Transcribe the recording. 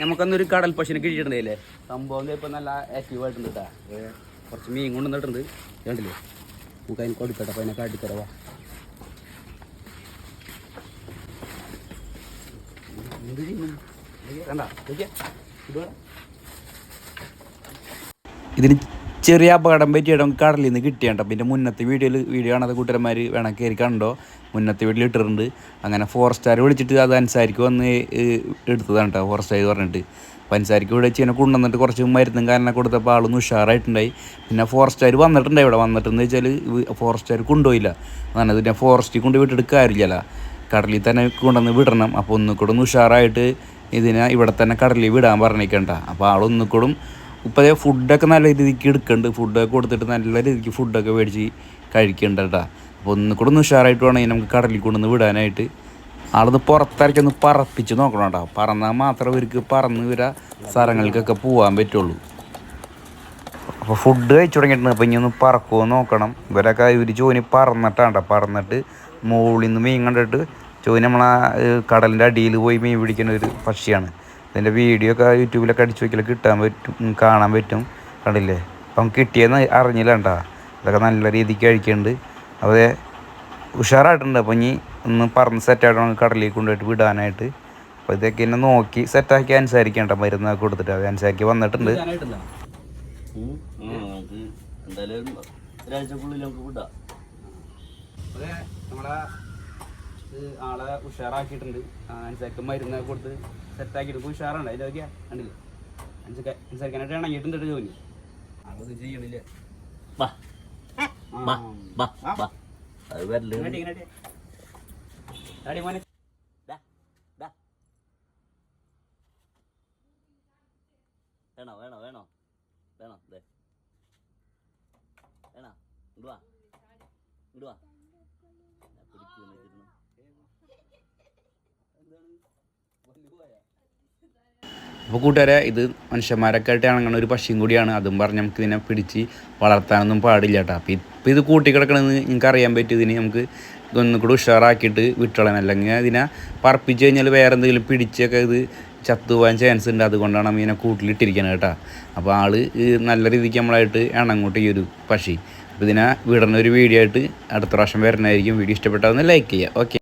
നമുക്കന്നൊരു കടൽ പശുവിനെ കിട്ടിയിട്ടുണ്ടായില്ലേ സംഭവം ഇപ്പൊ നല്ല ആക്റ്റീവ് ആയിട്ടുണ്ട് കേട്ടാ കുറച്ച് മീൻ കൊണ്ടുവന്നിട്ടുണ്ട് കണ്ടില്ലേ? നമുക്ക് അതിന് കൊടുക്കട്ടെ അപ്പൊ അതിനെ കാട്ടിത്തരവാ കണ്ട? ഇതിന് ചെറിയ അപകടം പറ്റിയിടം കടലിൽ നിന്ന് കിട്ടിയണ്ട പിന്നെ മുന്നത്തെ വീഡിയോയിൽ വീഡിയോ കാണാത്ത കൂട്ടരന്മാർ വേണം കയറി കണ്ടോ? മുന്നത്തെ വീട്ടിൽ ഇട്ടിട്ടുണ്ട്. അങ്ങനെ ഫോറസ്റ്റുകാർ വിളിച്ചിട്ട് അത് അൻസാരിക്ക് വന്ന് എടുത്തതാണ് കേട്ടോ ഫോറസ്റ്റുകാർ പറഞ്ഞിട്ട്. അപ്പോൾ അൻസാരിക്ക് ഇവിടെ വെച്ച് ഇങ്ങനെ കൊണ്ടുവന്നിട്ട് കുറച്ച് മരുന്നും കാരണം കൊടുത്തപ്പോൾ ആളും ഉഷാറായിട്ടുണ്ടായി. പിന്നെ ഫോറസ്റ്റുകാർ വന്നിട്ടുണ്ടായി ഇവിടെ. വന്നിട്ടെന്ന് വെച്ചാൽ ഫോറസ്റ്റുകാർ കൊണ്ടുപോയില്ല. അതാണ് പിന്നെ ഫോറസ്റ്റിൽ കൊണ്ട് വിട്ടിട്ട് കാര്യമില്ലല്ലോ കടലിൽ തന്നെ കൊണ്ടുവന്ന് വിടണം. അപ്പോൾ ഒന്നുകൂടെ ഒന്ന് ഉഷാറായിട്ട് ഇതിനെ ഇവിടെ തന്നെ കടലിൽ വിടാൻ പറഞ്ഞേക്കണ്ട അപ്പോൾ ആളൊന്നുകൂടും ഇപ്പോൾ അതേ ഫുഡൊക്കെ നല്ല രീതിക്ക് എടുക്കുന്നുണ്ട് ഫുഡൊക്കെ കൊടുത്തിട്ട് നല്ല രീതിക്ക് ഫുഡൊക്കെ മേടിച്ച് കഴിക്കുന്നുണ്ട് കേട്ടോ. അപ്പോൾ ഒന്നുകൂടെ ഒന്ന് ഉഷാറായിട്ട് വേണമെങ്കിൽ നമുക്ക് കടലിൽ കൊണ്ടുവന്ന് വിടാനായിട്ട് ആളൊന്ന് പുറത്തിറക്കി ഒന്ന് പറപ്പിച്ച് നോക്കണം കേട്ടോ. പറന്നാൽ മാത്രമേ ഇവർക്ക് പറന്ന് വരാ സ്ഥലങ്ങൾക്കൊക്കെ പോകാൻ പറ്റുള്ളൂ. അപ്പോൾ ഫുഡ് കഴിച്ചു തുടങ്ങിയിട്ടുണ്ട്. അപ്പോൾ ഇനി ഒന്ന് പറക്കുമോ നോക്കണം. ഇവരൊക്കെ ഇവർ ജോലി പറന്നിട്ടാണ് പറന്നിട്ട് മുകളിൽ നിന്ന് മീൻ കണ്ടിട്ട് ജോലി നമ്മളാ കടലിന്റെ അടിയിൽ പോയി മീൻ പിടിക്കുന്ന ഒരു പക്ഷിയാണ്. ഇതിന്റെ വീഡിയോ ഒക്കെ യൂട്യൂബിലൊക്കെ അടിച്ചു നോക്കിയാൽ കിട്ടാൻ പറ്റും കാണാൻ പറ്റും. കണ്ടില്ലേ? അപ്പം കിട്ടിയെന്ന് അറിഞ്ഞില്ല കേട്ടാ. അതൊക്കെ നല്ല രീതിക്ക് കഴിക്കുന്നുണ്ട് അപ്പോൾ ഉഷാറായിട്ടുണ്ട്. അപ്പോൾ ഇനി ഒന്ന് പറഞ്ഞ് സെറ്റായിട്ട് നമുക്ക് കടലിൽ കൊണ്ടുപോയിട്ട് വിടാനായിട്ട്. അപ്പോൾ ഇതൊക്കെ എന്നെ നോക്കി സെറ്റാക്കി അനുസരിക്കേണ്ട മരുന്ന് കൊടുത്തിട്ട്. അത് അനുസരിക്ക് വന്നിട്ടുണ്ട്. എന്തായാലും ഒരാഴ്ചക്കുള്ളിൽ നമുക്ക് വിടാം. അതെ നമ്മളെ ഇത് ആളെ ഉഷാറാക്കിയിട്ടുണ്ട്. അനുസരിച്ച് മരുന്ന് കൊടുത്ത് സെറ്റാക്കിയിട്ട് ഇപ്പോൾ ഉഷാറുണ്ട് അതിന്റെ നോക്കിയാ കണ്ടില്ലേ? അനുസരിക്ക അനുസരിക്കാനായിട്ട് ഇണങ്ങിയിട്ടുണ്ട് ജോലി. ആളത് ചെയ്യണില്ല. വേണോ വേണോ വേണോ? വേണോ ദേ. വേണോ? ഇങ്ങോട്ട് വാ. ഇങ്ങോട്ട് വാ. ഞാൻ അപ്പോൾ കൂട്ടുകാരെ ഇത് മനുഷ്യന്മാരൊക്കെ ഇണങ്ങുന്ന ഒരു പശുവും കൂടിയാണ്. അതും പറഞ്ഞ് നമുക്ക് ഇതിനെ പിടിച്ച് വളർത്താനൊന്നും പാടില്ല കേട്ടോ. അപ്പോൾ ഇപ്പം ഇത് കൂട്ടിക്കിടക്കണമെന്ന് നിങ്ങൾക്ക് അറിയാൻ പറ്റും. ഇതിന് നമുക്ക് ഇതൊന്നും കൂടി ഉഷാറാക്കിയിട്ട് വിട്ടോളാം. അല്ലെങ്കിൽ ഇതിനെ പറപ്പിച്ച് കഴിഞ്ഞാൽ വേറെ എന്തെങ്കിലും പിടിച്ചൊക്കെ ഇത് ചത്തുപോകാൻ ചാൻസ് ഉണ്ട്. അതുകൊണ്ടാണ് ഇതിനെ കൂട്ടിലിട്ടിരിക്കുന്നത് കേട്ടോ. അപ്പോൾ ആൾ നല്ല രീതിക്ക് നമ്മളായിട്ട് എണ്ണങ്ങോട്ട് ഈ ഒരു പക്ഷി. അപ്പോൾ ഇതിനെ വിടുന്ന ഒരു വീഡിയോ ആയിട്ട് അടുത്ത പ്രാവശ്യം വരുന്നതായിരിക്കും വീഡിയോ ഇഷ്ടപ്പെട്ടാൽ ഒന്ന് ലൈക്ക് ചെയ്യുക. ഓക്കെ